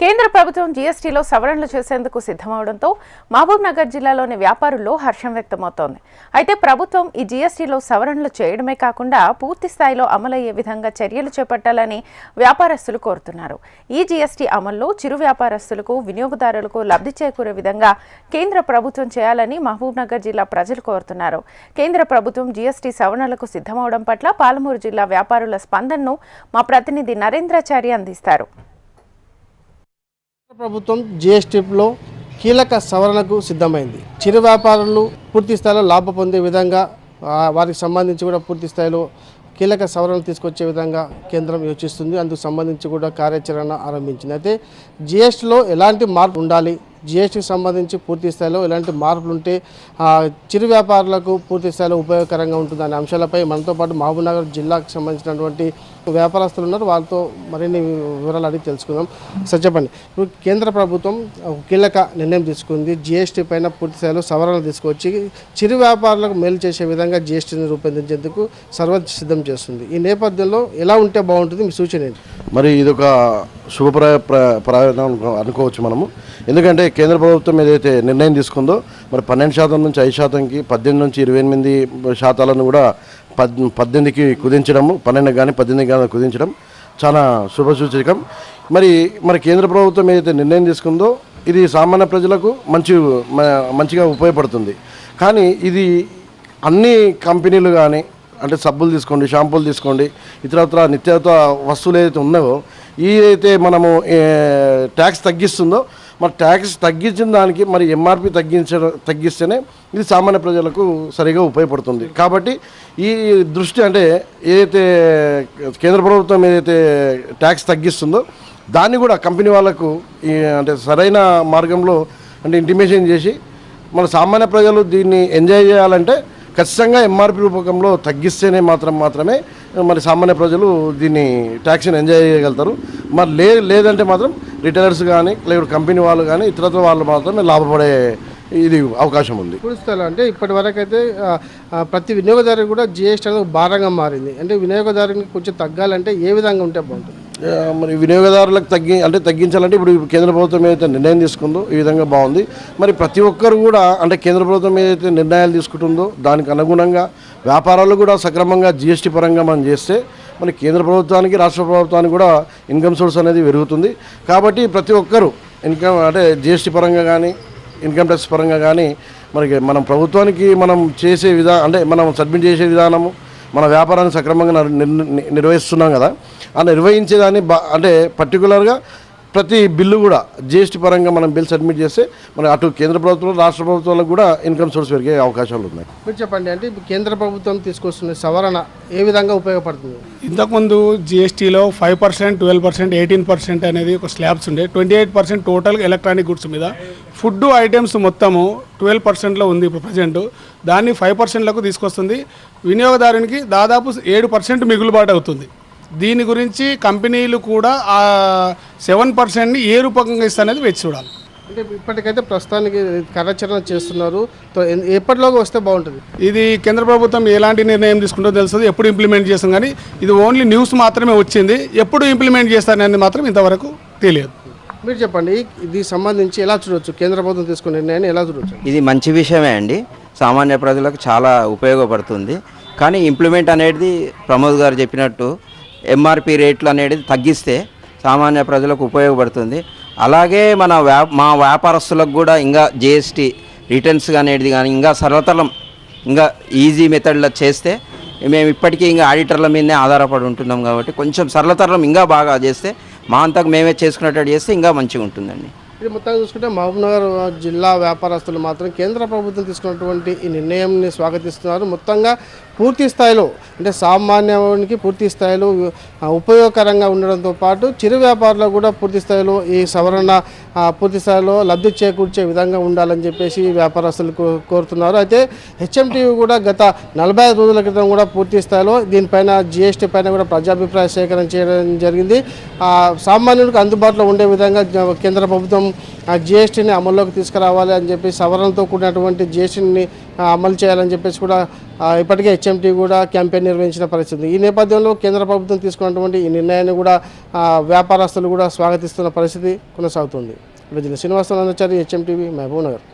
కేంద్ర ప్రభుత్వం జీఎస్టీలో సవరణలు చేసేందుకు సిద్ధమవడంతో మహబూబ్ నగర్ జిల్లాలోని వ్యాపారుల్లో హర్షం వ్యక్తమవుతోంది. అయితే ప్రభుత్వం ఈ జీఎస్టీలో సవరణలు చేయడమే కాకుండా పూర్తి స్థాయిలో అమలయ్యే విధంగా చర్యలు చేపట్టాలని వ్యాపారస్తులు కోరుతున్నారు. ఈ జీఎస్టీ అమల్లో చిరు వ్యాపారస్తులకు వినియోగదారులకు లబ్ధి చేకూరే విధంగా కేంద్ర ప్రభుత్వం చేయాలని మహబూబ్ నగర్ జిల్లా ప్రజలు కోరుతున్నారు. కేంద్ర ప్రభుత్వం జీఎస్టీ సవరణలకు సిద్ధమవడం పట్ల పాలమూరు జిల్లా వ్యాపారుల స్పందనను మా ప్రతినిధి నరేంద్రాచారి అందిస్తారు. ప్రభుత్వం జిఎస్టీలో కీలక సవరణకు సిద్ధమైంది. చిరు వ్యాపారులు పూర్తి స్థాయిలో లాభ పొందే విధంగా వారికి సంబంధించి కూడా పూర్తి స్థాయిలో కీలక సవరణలు తీసుకొచ్చే విధంగా కేంద్రం యోచిస్తుంది. అందుకు సంబంధించి కూడా కార్యాచరణ ఆరంభించింది. అయితే జిఎస్టీలో ఎలాంటి మార్పు ఉండాలి? జిఎస్టీకి సంబంధించి పూర్తి స్థాయిలో ఎలాంటి మార్పులు ఉంటే చిరు వ్యాపారులకు పూర్తి స్థాయిలో ఉపయోగకరంగా ఉంటుంది అనే అంశాలపై మనతో పాటు మహబూబ్నగర్ జిల్లాకు సంబంధించినటువంటి వ్యాపారస్తులు ఉన్నారు వాళ్ళతో మరిన్ని వివరాలు అడిగి తెలుసుకుందాం. సార్ చెప్పండి. ఇప్పుడు కేంద్ర ప్రభుత్వం ఒక కీలక నిర్ణయం తీసుకుంది. జిఎస్టీ పైన పూర్తి స్థాయిలో సవరణలు తీసుకొచ్చి చిరు వ్యాపారులకు మేలు చేసే విధంగా జిఎస్టీని రూపొందించేందుకు సర్వ సిద్ధం చేస్తుంది. ఈ నేపథ్యంలో ఎలా ఉంటే బాగుంటుంది? మీ సూచన ఏంటి? మరి ఇది ఒక శుభప్రాయ ప్ర- ప్రయాణం అనుకో- అనుకోవచ్చు మనము. ఎందుకంటే కేంద్ర ప్రభుత్వం ఏదైతే నిర్ణయం తీసుకుందో మరి పన్నెండు శాతం నుంచి ఐదు శాతంకి పద్దెనిమిది నుంచి ఇరవై ఎనిమిది శాతాలను కూడా పద్ పద్దెనిమిదికి కుదించడము పన్నెండు కానీ పద్దెనిమిది కానీ కుదించడం చాలా శుభసూచకం మరి మరి కేంద్ర ప్రభుత్వం ఏదైతే నిర్ణయం తీసుకుందో ఇది సామాన్య ప్రజలకు మంచి మ- మంచిగా ఉపయోగపడుతుంది. కానీ ఇది అన్ని కంపెనీలు కానీ అంటే సబ్బులు తీసుకోండి షాంపూలు తీసుకోండి ఇతరత్ర నిత్యత వస్తువులు ఏదైతే ఉన్నాయో ఈ అయితే మనము ట్యాక్స్ తగ్గిస్తుందో మరి ట్యాక్స్ తగ్గించిన దానికి మరి ఎంఆర్పి తగ్గించడం తగ్గిస్తేనే ఇది సామాన్య ప్రజలకు సరిగా ఉపయోగపడుతుంది. కాబట్టి ఈ దృష్టి అంటే ఏదైతే కేంద్ర ప్రభుత్వం ఏదైతే ట్యాక్స్ తగ్గిస్తుందో దాన్ని కూడా కంపెనీ వాళ్ళకు ఈ అంటే సరైన మార్గంలో అంటే ఇంటిమేషన్ చేసి మన సామాన్య ప్రజలు దీన్ని ఎంజాయ్ చేయాలంటే ఖచ్చితంగా ఎంఆర్పి రూపకంలో తగ్గిస్తేనే మాత్రం మాత్రమే మరి సామాన్య ప్రజలు దీన్ని ట్యాక్స్ని ఎంజాయ్ చేయగలుగుతారు. మరి లే లేదంటే మాత్రం రిటైలర్స్ కానీ లేదా కంపెనీ వాళ్ళు కానీ ఇతరత్ర వాళ్ళు మాత్రమే లాభపడే ఇది అవకాశం ఉంది. స్థాయిలో అంటే ఇప్పటి వరకు అయితే ప్రతి వినియోగదారు కూడా జిఎస్టీ అనేది భారంగా మారింది. అంటే వినియోగదారునికి కొంచెం తగ్గాలంటే ఏ విధంగా ఉంటే బాగుంటుంది? మరి వినియోగదారులకు తగ్గి అంటే తగ్గించాలంటే ఇప్పుడు కేంద్ర ప్రభుత్వం ఏదైతే నిర్ణయం తీసుకుందో ఈ విధంగా బాగుంది. మరి ప్రతి ఒక్కరు కూడా అంటే కేంద్ర ప్రభుత్వం ఏదైతే నిర్ణయాలు తీసుకుంటుందో దానికి అనుగుణంగా వ్యాపారాలు కూడా సక్రమంగా జిఎస్టీ పరంగా మనం చేస్తే మన కేంద్ర ప్రభుత్వానికి రాష్ట్ర ప్రభుత్వానికి కూడా ఇన్కమ్ సోర్స్ అనేది పెరుగుతుంది. కాబట్టి ప్రతి ఒక్కరు ఇన్కమ్ అంటే జిఎస్టీ పరంగా కానీ ఇన్కమ్ ట్యాక్స్ పరంగా కానీ మనకి మనం ప్రభుత్వానికి మనం చేసే విధా అంటే మనం సబ్మిట్ చేసే విధానము మన వ్యాపారాన్ని సక్రమంగా నిర్వహిస్తున్నాం కదా ఆ నిర్వహించేదాన్ని బా అంటే పర్టికులర్గా ప్రతి బిల్లు కూడా జిఎస్టీ పరంగా మనం బిల్ సబ్మిట్ చేస్తే మన అటు కేంద్ర ప్రభుత్వం రాష్ట్ర ప్రభుత్వాలకు కూడా ఇన్కమ్ సోర్స్ పెరిగే అవకాశాలు ఉన్నాయి. మీరు చెప్పండి అంటే కేంద్ర ప్రభుత్వం తీసుకొస్తున్న సవరణ ఏ విధంగా ఉపయోగపడుతుంది? ఇంతకుముందు జిఎస్టీలో five percent twelve percent eighteen percent అనేది ఒక స్లాబ్స్ ఉండే. Twenty eight percent total electronic goods మీద. ఫుడ్ ఐటమ్స్ మొత్తము ట్వెల్వ్ పర్సెంట్లో ఉంది ఇప్పుడు ప్రజెంట్ దాన్ని ఫైవ్ పర్సెంట్లకు తీసుకొస్తుంది. వినియోగదారునికి దాదాపు ఏడు పర్సెంట్ మిగులుబాటు అవుతుంది. దీని గురించి కంపెనీలు కూడా ఆ సెవెన్ పర్సెంట్ని ఏ రూపకంగా ఇస్తారనేది వేచి చూడాలి. అంటే ఇప్పటికైతే ప్రస్తుతానికి కార్యాచరణ చేస్తున్నారు. ఎప్పటిలోగా వస్తే బాగుంటుంది? ఇది కేంద్ర ప్రభుత్వం ఎలాంటి నిర్ణయం తీసుకుంటో తెలుస్తుంది. ఎప్పుడు ఇంప్లిమెంట్ చేస్తాం కానీ ఇది ఓన్లీ న్యూస్ మాత్రమే వచ్చింది. ఎప్పుడు ఇంప్లిమెంట్ చేస్తారనేది మాత్రం ఇంతవరకు తెలియదు. మీరు చెప్పండి ఇది సంబంధించి ఎలా చూడొచ్చు? కేంద్ర ప్రభుత్వం తీసుకున్న నిర్ణయాన్ని ఎలా చూడొచ్చు? ఇది మంచి విషయమే అండి. సామాన్య ప్రజలకు చాలా ఉపయోగపడుతుంది. కానీ ఇంప్లిమెంట్ అనేది ప్రమోద్ గారు చెప్పినట్టు ఎంఆర్పి రేట్లు అనేది తగ్గిస్తే సామాన్య ప్రజలకు ఉపయోగపడుతుంది. అలాగే మన వ్యా మా వ్యాపారస్తులకు కూడా ఇంకా జిఎస్టీ రిటర్న్స్ అనేది కానీ ఇంకా సరళతరం ఇంకా ఈజీ మెథడ్లో చేస్తే మేము ఇప్పటికీ ఇంకా ఆడిటర్ల మీదనే ఆధారపడి ఉంటున్నాం కాబట్టి కొంచెం సరళతరం ఇంకా బాగా చేస్తే మా అంతకు మేమే చేసుకున్నట్టు చేస్తే ఇంకా మంచిగా ఉంటుందండి. ఇది మొత్తం చూసుకుంటే మహబూబ్నగర్ జిల్లా వ్యాపారస్తులు మాత్రం కేంద్ర ప్రభుత్వం తీసుకున్నటువంటి ఈ నిర్ణయంని స్వాగతిస్తున్నారు. మొత్తంగా పూర్తి స్థాయిలో అంటే సామాన్యానికి పూర్తి స్థాయిలో ఉపయోగకరంగా ఉండడంతో పాటు చిరు వ్యాపారులకు కూడా పూర్తి స్థాయిలో ఈ సవరణ పూర్తి స్థాయిలో లబ్ధి చేకూర్చే విధంగా ఉండాలని చెప్పేసి వ్యాపారస్తులు కోరుతున్నారు. అయితే హెచ్ఎంటీవీ కూడా గత నలభై ఐదు రోజుల క్రితం కూడా పూర్తి స్థాయిలో దీనిపైన జిఎస్టీ పైన కూడా ప్రజాభిప్రాయ సేకరణ చేయడం జరిగింది. సామాన్యుడికి అందుబాటులో ఉండే విధంగా కేంద్ర ప్రభుత్వం ఆ జిఎస్టీని అమల్లోకి తీసుకురావాలి అని చెప్పి సవరణతో కూడినటువంటి జిఎస్టీని అమలు చేయాలని చెప్పేసి కూడా ఇప్పటికే హెచ్ఎంటీ కూడా క్యాంపెయిన్ నిర్వహించిన పరిస్థితి. ఈ నేపథ్యంలో కేంద్ర ప్రభుత్వం తీసుకున్నటువంటి ఈ నిర్ణయాన్ని కూడా వ్యాపారస్తులు కూడా స్వాగతిస్తున్న పరిస్థితి కొనసాగుతుంది. Vijaya Srinivasarao HM TV Mahabub Nagar